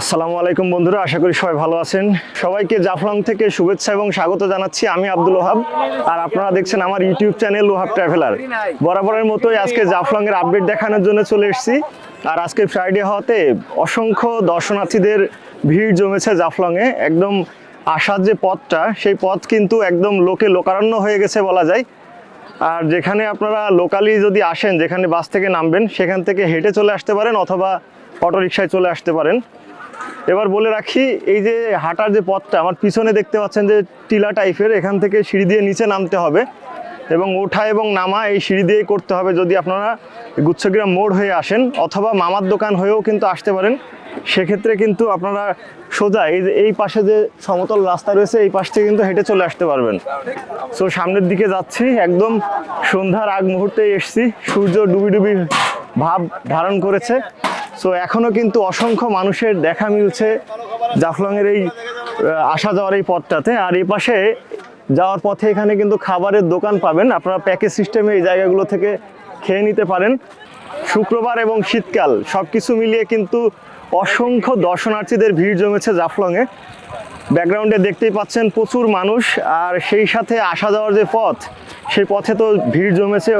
আসসালামু আলাইকুম বন্ধুরা, আশা করি সবাই ভালো আছেন। সবাইকে জাফলং থেকে শুভেচ্ছা এবং স্বাগত জানাচ্ছি আমি আব্দুল ওহাব। আর আপনারা দেখছেন আমার ইউটিউব চ্যানেল ওহাব ট্রাভেলার। বরাবরের মতোই আজকে জাফলং এর আপডেট দেখানোর জন্য চলে এসেছি। আর আজকে ফ্রাইডে হওয়াতে অসংখ্য দর্শনার্থীদের ভিড় জমেছে জাফলং এ একদম আসার যে পথটা, সেই পথ কিন্তু একদম লোকে লোকারণ্য হয়ে গেছে বলা যায়। আর যেখানে আপনারা লোকালি যদি আসেন, যেখানে বাস থেকে নামবেন, সেখান থেকে হেঁটে চলে আসতে পারেন অথবা অটো রিক্সায় চলে আসতে পারেন। এবার বলে রাখি, এই যে হাঁটার যে পথটা, আমার পিছনে দেখতে পাচ্ছেন যে টিলা টাইপের, এখান থেকে সিঁড়ি দিয়ে নিচে নামতে হবে এবং ওঠা এবং নামা এই সিঁড়ি দিয়েই করতে হবে যদি আপনারা গুচ্ছগ্রাম মোড় হয়ে আসেন অথবা মামার দোকান হয়েও কিন্তু আসতে পারেন। সেক্ষেত্রে কিন্তু আপনারা সোজা এই এই পাশে যে সমতল রাস্তা রয়েছে, এই পাশ থেকে কিন্তু হেঁটে চলে আসতে পারবেন। সো সামনের দিকে যাচ্ছি, একদম সন্ধ্যার আগ মুহূর্তে এসছি। সূর্য ডুবি ডুবি ভাব ধারণ করেছে। সো এখনও কিন্তু অসংখ্য মানুষের দেখা মিলছে জাফলংয়ের এই আসা যাওয়ার এই পথটাতে। আর এই পাশে যাওয়ার পথে এখানে কিন্তু খাবারের দোকান পাবেন। আপনারা প্যাকেজ সিস্টেমে এই জায়গাগুলো থেকে খেয়ে নিতে পারেন। শুক্রবার এবং শীতকাল সব কিছু মিলিয়ে কিন্তু অসংখ্য দর্শনার্থীদের ভিড় জমেছে জাফলংয়ে। ব্যাকগ্রাউন্ডে দেখতেই পাচ্ছেন প্রচুর মানুষ। আর সেই সাথে আসা যাওয়ার যে পথ সেই পথে তো ভিড় জমেছে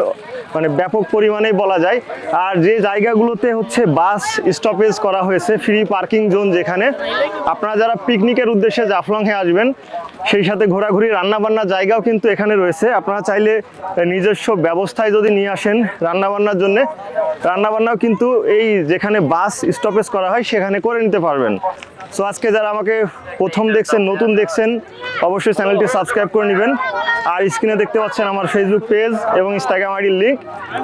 মানে ব্যাপক পরিমাণেই বলা যায়। আর যে জায়গাগুলোতে হচ্ছে বাস স্টপেজ করা হয়েছে ফ্রি পার্কিং জোন যেখানে, আপনারা যারা পিকনিকের উদ্দেশ্যে জাফলংয়ে আসবেন, সেই সাথে ঘোরাঘুরি, রান্নাবান্নার জায়গাও কিন্তু এখানে রয়েছে। আপনারা চাইলে নিজস্ব ব্যবস্থায় যদি নিয়ে আসেন রান্নাবান্নার জন্যে, রান্নাবান্নাও কিন্তু এই যেখানে বাস স্টপেজ করা হয়, সেখানে করে নিতে পারবেন। সো আজকে যারা আমাকে প্রথম দেখছেন, নতুন দেখছেন, অবশ্যই চ্যানেলটি সাবস্ক্রাইব করে নেবেন। আর স্ক্রিনে দেখতে পাচ্ছেন আমার ফেসবুক পেজ এবং ইনস্টাগ্রাম আইডির লিঙ্ক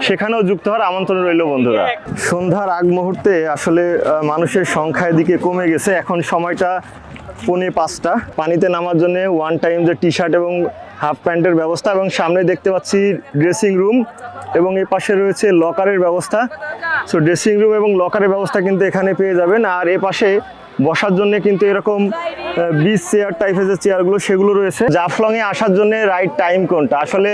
সেখানেও যুক্ত হওয়ার আমন্ত্রণ রইল বন্ধুরা। সন্ধ্যার আগ মুহূর্তে আসলে মানুষের সংখ্যার দিকে কমে গেছে। এখন সময়টা পৌনে পাঁচটা। পানিতে নামার জন্য ওয়ান টাইম যে টি শার্ট এবং হাফ প্যান্টের ব্যবস্থা এবং সামনে দেখতে পাচ্ছি ড্রেসিং রুম এবং এই পাশে রয়েছে লকারের ব্যবস্থা। সো ড্রেসিং রুম এবং লকারের ব্যবস্থা কিন্তু এখানে পেয়ে যাবেন। আর এ পাশে বসার জন্য কিন্তু এরকম বিচ চেয়ার টাইপের যে চেয়ারগুলো সেগুলো রয়েছে। জাফলংয়ে আসার জন্য রাইট টাইম কোনটা? আসলে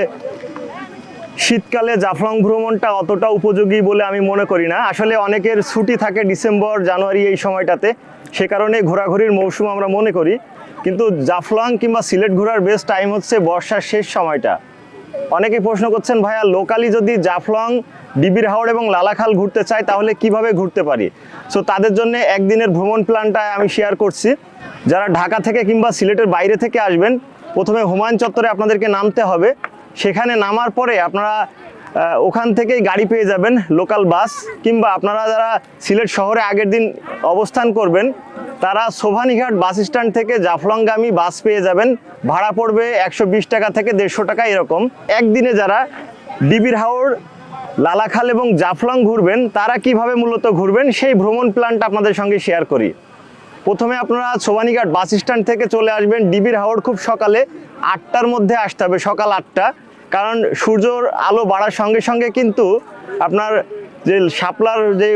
শীতকালে জাফলং ভ্রমণটা অতটা উপযোগী বলে আমি মনে করি না। আসলে অনেকের ছুটি থাকে ডিসেম্বর, জানুয়ারি এই সময়টাতে। সে কারণে ঘোরাঘুরির মৌসুম আমরা মনে করি। কিন্তু জাফলং কিংবা সিলেট ঘোরার বেস্ট টাইম হচ্ছে বর্ষার শেষ সময়টা। অনেকে প্রশ্ন করছেন, ভাইয়া লোকালি যদি জাফলং ডিবির হাওড় এবং লালাখাল ঘুরতে চাই, তাহলে কীভাবে ঘুরতে পারি? সো তাদের জন্য একদিনের ভ্রমণ প্ল্যানটা আমি শেয়ার করছি। যারা ঢাকা থেকে কিংবা সিলেটের বাইরে থেকে আসবেন, প্রথমে হুমায়ুন চত্বরে আপনাদেরকে নামতে হবে। সেখানে নামার পরে আপনারা ওখান থেকেই গাড়ি পেয়ে যাবেন লোকাল বাস কিংবা আপনারা যারা সিলেট শহরে আগের দিন অবস্থান করবেন, তারা সোভানিঘাট বাস স্ট্যান্ড থেকে জাফলংগামী বাস পেয়ে যাবেন। ভাড়া পড়বে একশো বিশ টাকা থেকে দেড়শো টাকা এরকম। একদিনে যারা ডিবির হাওড় লালাখাল এবং জাফলং ঘুরবেন, তারা কীভাবে মূলত ঘুরবেন, সেই ভ্রমণ প্ল্যানটা আপনাদের সঙ্গে শেয়ার করি। প্রথমে আপনারা সোবানীঘাট বাস স্ট্যান্ড থেকে চলে আসবেন। ডিবির হাওড় খুব সকালে আটটার মধ্যে আসতে হবে, সকাল আটটা। কারণ সূর্যর আলো বাড়ার সঙ্গে সঙ্গে কিন্তু আপনার যে শাপলার যে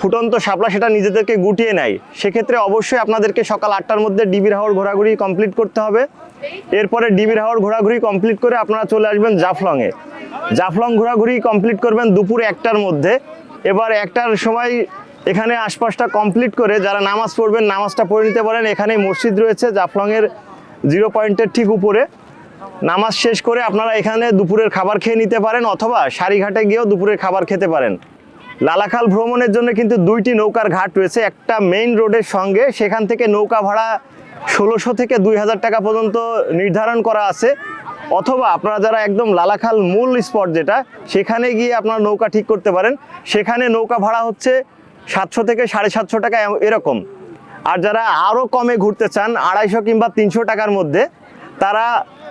ফুটন্ত শাপলা সেটা নিজেদেরকে গুটিয়ে নেয়। সেক্ষেত্রে অবশ্যই আপনাদেরকে সকাল আটটার মধ্যে ডিবির হাওড় ঘোরাঘুরি কমপ্লিট করতে হবে। এরপরে ডিবির হাওড় ঘোরাঘুরি কমপ্লিট করে আপনারা চলে আসবেন জাফলংয়ে। জাফলং ঘোরাঘুরি কমপ্লিট করবেন দুপুর একটার মধ্যে। এবার একটার সময় এখানে আশপাশটা কমপ্লিট করে যারা নামাজ পড়বেন, নামাজটা পড়ে নিতে পারেন। এখানে মসজিদ রয়েছে জাফলংয়ের জিরো পয়েন্টের ঠিক উপরে। নামাজ শেষ করে আপনারা এখানে দুপুরের খাবার খেয়ে নিতে পারেন অথবা সারিঘাটে গিয়েও দুপুরের খাবার খেতে পারেন। লালাখাল ভ্রমণের জন্য কিন্তু দুইটি নৌকার ঘাট রয়েছে। একটা মেইন রোডের সঙ্গে সেখান থেকে নৌকা ভাড়া ষোলোশো থেকে দুই হাজার টাকা পর্যন্ত নির্ধারণ করা আছে। অথবা আপনারা যারা একদম লালাখাল মূল স্পট যেটা, সেখানে গিয়ে আপনারা নৌকা ঠিক করতে পারেন। সেখানে নৌকা ভাড়া হচ্ছে সাতশো থেকে সাড়ে সাতশো টাকা এরকম। আর যারা আরও কমে ঘুরতে চান, আড়াইশো কিংবা তিনশো টাকার মধ্যে তারা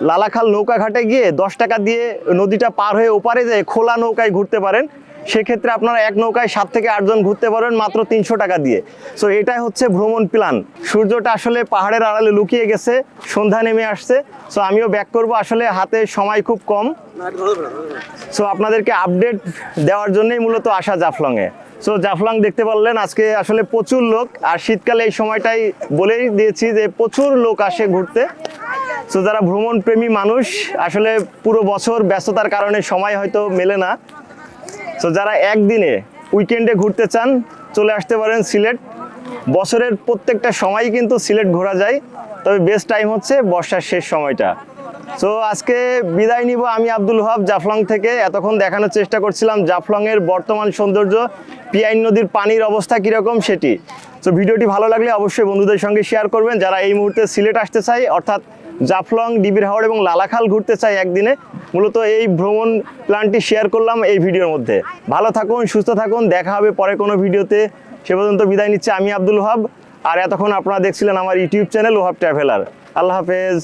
লালাখাল নৌকা ঘাটে গিয়ে দশ টাকা দিয়ে নদীটা পার হয়ে ওপারে যেয়ে খোলা নৌকায় ঘুরতে পারেন। সেক্ষেত্রে আপনারা এক নৌকায় সাত থেকে আটজন ঘুরতে পারবেন মাত্র তিনশো টাকা দিয়ে। সো এটাই হচ্ছে ভ্রমণ প্ল্যান সূর্যটা আসলে পাহাড়ের আড়ালে লুকিয়ে গেছে, সন্ধ্যা নেমে আসছে। সো আমিও ব্যাক করব। আসলে হাতে সময় খুব কম। সো আপনাদেরকে আপডেট দেওয়ার জন্যই মূলত আসা জাফলংয়ে। সো জাফলং দেখতে পারলেন, আজকে আসলে প্রচুর লোক। আর শীতকালে এই সময়টাই বলেই দিয়েছি যে প্রচুর লোক আসে ঘুরতে। সো যারা ভ্রমণ প্রেমী মানুষ, আসলে পুরো বছর ব্যস্ততার কারণে সময় হয়তো মেলে না। সো যারা একদিনে উইকেন্ডে ঘুরতে চান, চলে আসতে পারেন সিলেট। বছরের প্রত্যেকটা সময় কিন্তু সিলেট ঘোরা যায়, তবে বেস্ট টাইম হচ্ছে বর্ষার শেষ সময়টা। সো আজকে বিদায় নিব আমি আব্দুল ওহাব জাফলং থেকে। এতক্ষণ দেখানোর চেষ্টা করছিলাম জাফলংয়ের বর্তমান সৌন্দর্য, পিয়াইন নদীর পানির অবস্থা কীরকম সেটি। তো ভিডিওটি ভালো লাগলে অবশ্যই বন্ধুদের সঙ্গে শেয়ার করবেন। যারা এই মুহূর্তে সিলেট আসতে চায়, অর্থাৎ জাফলং, ডিবির হাওড় এবং লালাখাল ঘুরতে চাই একদিনে। মূলত এই ভ্রমণ প্ল্যানটি শেয়ার করলাম এই ভিডিওর মধ্যে। ভালো থাকুন, সুস্থ থাকুন, দেখা হবে পরে কোনো ভিডিওতে। সে পর্যন্ত বিদায় নিচ্ছে, আমি আব্দুল ওহাব। আর এতক্ষণ আপনারা দেখছিলেন আমার ইউটিউব চ্যানেল ওহাব ট্রাভেলার। আল্লাহ হাফেজ।